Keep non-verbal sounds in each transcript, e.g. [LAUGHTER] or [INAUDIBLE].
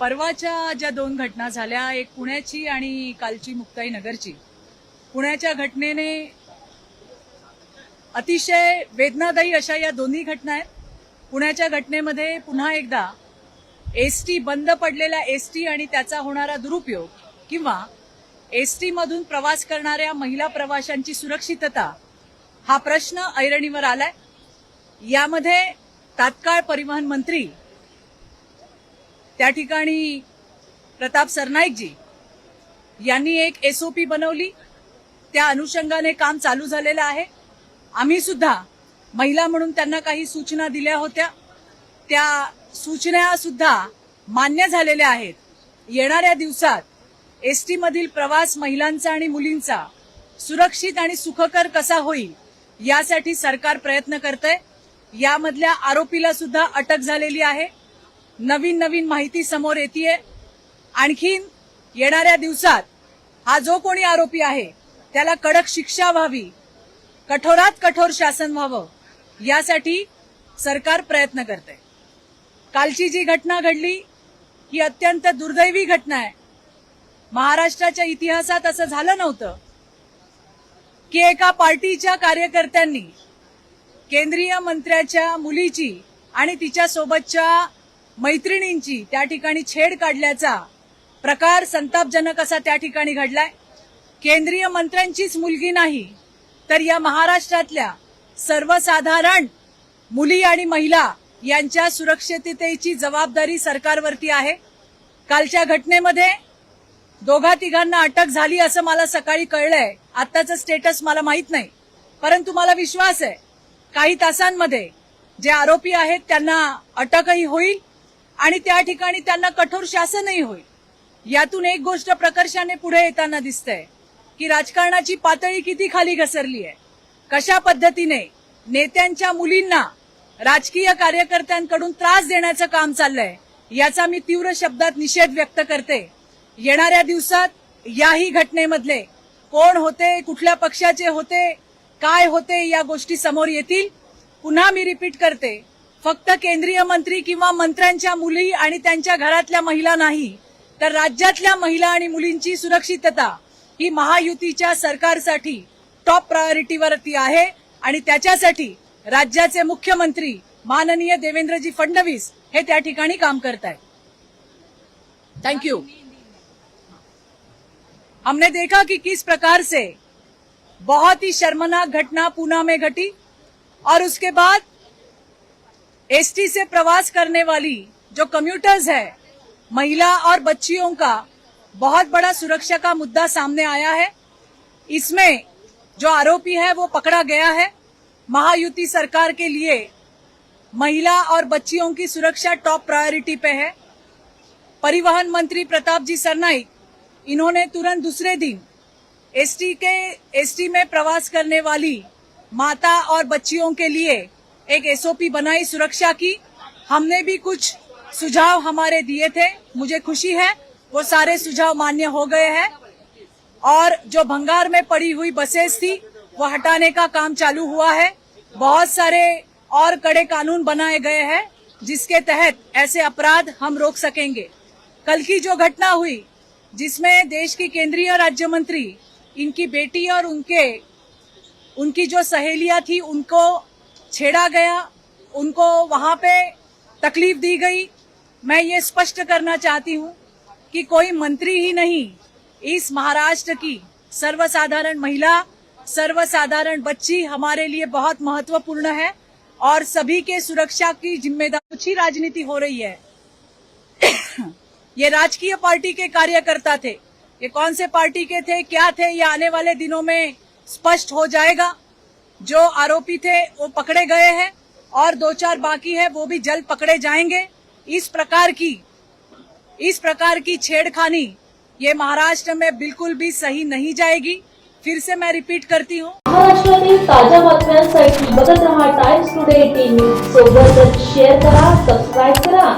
परवाच्या ज्या दोन घटना झाल्या एक पुण्याची आणि कालची मुक्ताई नगरची पुण्याच्या घटनेने अतिशय वेदनादायी अशा या दोन्ही घटना आहेत. पुण्याच्या घटनेमध्ये पुन्हा एकदा एस टी बंद पडलेल्या एस टी आणि त्याचा होणारा दुरुपयोग किंवा एस टीमधून प्रवास करणाऱ्या महिला प्रवाशांची सुरक्षितता हा प्रश्न ऐरणीवर आलाय. यामध्ये तात्काळ परिवहन मंत्री त्या ठिकाणी प्रताप सरनाईकजी यांनी एक एसओपी बनवली. त्या अनुषंगाने काम चालू झालेलं आहे. आम्ही सुद्धा महिला म्हणून त्यांना काही सूचना दिल्या होत्या. त्या सूचना सुद्धा मान्य झालेल्या आहेत. येणाऱ्या दिवसात एस टीमधील प्रवास महिलांचा आणि मुलींचा सुरक्षित आणि सुखकर कसा होईल यासाठी सरकार प्रयत्न करतंय. यामधल्या आरोपीला सुद्धा अटक झालेली आहे. नवीन नवीन माहिती समोर येते आणखीन येणाऱ्या दिवसात हा जो कोणी आरोपी आहे त्याला कडक शिक्षा व्हावी कठोरात कठोर शासन व्हावं यासाठी सरकार प्रयत्न करते. कालची जी घटना घडली ही अत्यंत दुर्दैवी घटना आहे. महाराष्ट्राच्या इतिहासात असं झालं नव्हतं की एका पार्टीच्या कार्यकर्त्यांनी केंद्रीय मंत्र्याच्या मुलीची आणि तिच्या सोबतच्या मैत्रिणींची त्या ठिकाणी छेड काढल्याचा प्रकार संतापजनक असा त्या ठिकाणी घडलाय. केंद्रीय मंत्र्यांचीच मुलगी नाही तर या महाराष्ट्रातल्या सर्वसाधारण मुली आणि महिला यांच्या सुरक्षिततेची जबाबदारी सरकारवरती आहे. कालच्या घटनेमध्ये दोघा तिघांना अटक झाली असं मला सकाळी कळलंय. आत्ताचं स्टेटस मला माहीत नाही. परंतु मला विश्वास आहे काही तासांमध्ये जे आरोपी आहेत त्यांना अटकही होईल आणि त्या ठिकाणी त्यांना कठोर शासनही होईल. यातून एक गोष्ट प्रकर्षाने पुढे येताना दिसतंय की राजकारणाची पातळी किती खाली घसरली आहे. कशा पद्धतीने नेत्यांच्या मुलींना राजकीय कार्यकर्त्यांकडून त्रास देण्याचं काम चाललंय याचा मी तीव्र शब्दात निषेध व्यक्त करते. येणाऱ्या दिवसात याही घटनेमधले कोण होते कुठल्या पक्षाचे होते काय होते या गोष्टी समोर येतील. पुन्हा मी रिपीट करते फक्त केंद्रीय मंत्री किंवा मंत्र्यांच्या मुली आणि त्यांच्या घरातल्या महिला नाही तर राज्यातल्या महिला आणि मुलींची सुरक्षितता ही महायुतीच्या सरकारसाठी टॉप प्रायोरिटीवरती आहे आणि त्याच्यासाठी राज्याचे मुख्यमंत्री माननीय देवेंद्रजी फडणवीस हे त्या ठिकाणी काम करत आहेत थँक्यू यू हमने देखा कि किस प्रकार से बहुत ही शर्मनाक घटना पूना में घटी और उसके बाद एसटी से प्रवास करने वाली जो कम्यूटर्स है, महिला और बच्चियों का बहुत बड़ा सुरक्षा का मुद्दा सामने आया है। इसमें जो आरोपी है, वो पकड़ा गया है। महायुति सरकार के लिए महिला और बच्चियों की सुरक्षा टॉप प्रायोरिटी पे है। परिवहन मंत्री प्रताप जी सरनाइक इन्होंने तुरंत दूसरे दिन एसटी के, एसटी में प्रवास करने वाली माता और बच्चियों के लिए एक एसओपी बनाई सुरक्षा की। हमने भी कुछ सुझाव हमारे दिए थे। मुझे खुशी है, वो सारे सुझाव मान्य हो गए हैं। और जो भंगार में पड़ी हुई बसेस थी, वो हटाने का काम चालू हुआ है। बहुत सारे और कड़े कानून बनाए गए हैं, जिसके तहत ऐसे अपराध हम रोक सकेंगे। कल की जो घटना हुई, जिसमें देश की केंद्रीय राज्य मंत्री इनकी बेटी और उनके, उनकी जो सहेलियाँ थी, उनको छेड़ा गया, उनको वहाँ पे तकलीफ़ दी गई। मैं ये स्पष्ट करना चाहती हूँ कि कोई मंत्री ही नहीं, इस महाराष्ट्र की सर्वसाधारण महिला, सर्वसाधारण बच्ची हमारे लिए बहुत महत्वपूर्ण है और सभी के सुरक्षा की ज़िम्मेदारी। कुछ ही राजनीति हो रही है। [COUGHS] ये राजकीय पार्टी के कार्यकर्ता थे। ये कौन से पार्टी के थे, क्या थे, ये आने वाले दिनों में स्पष्ट हो जाएगा। जो आरोपी थे, वो पकड़े गए हैं और दो चार बाकी है, वो भी जल्द पकड़े जाएँगे। इस प्रकार की, इस प्रकार की छेड़खानी ये महाराष्ट्र में बिल्कुल भी सही नहीं जाएगी। फिर से मैं रिपीट करती हूँ। महाराष्ट्रातील रहा टाइम्स टुडे करा करा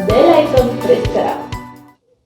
बेल प्रेस करा।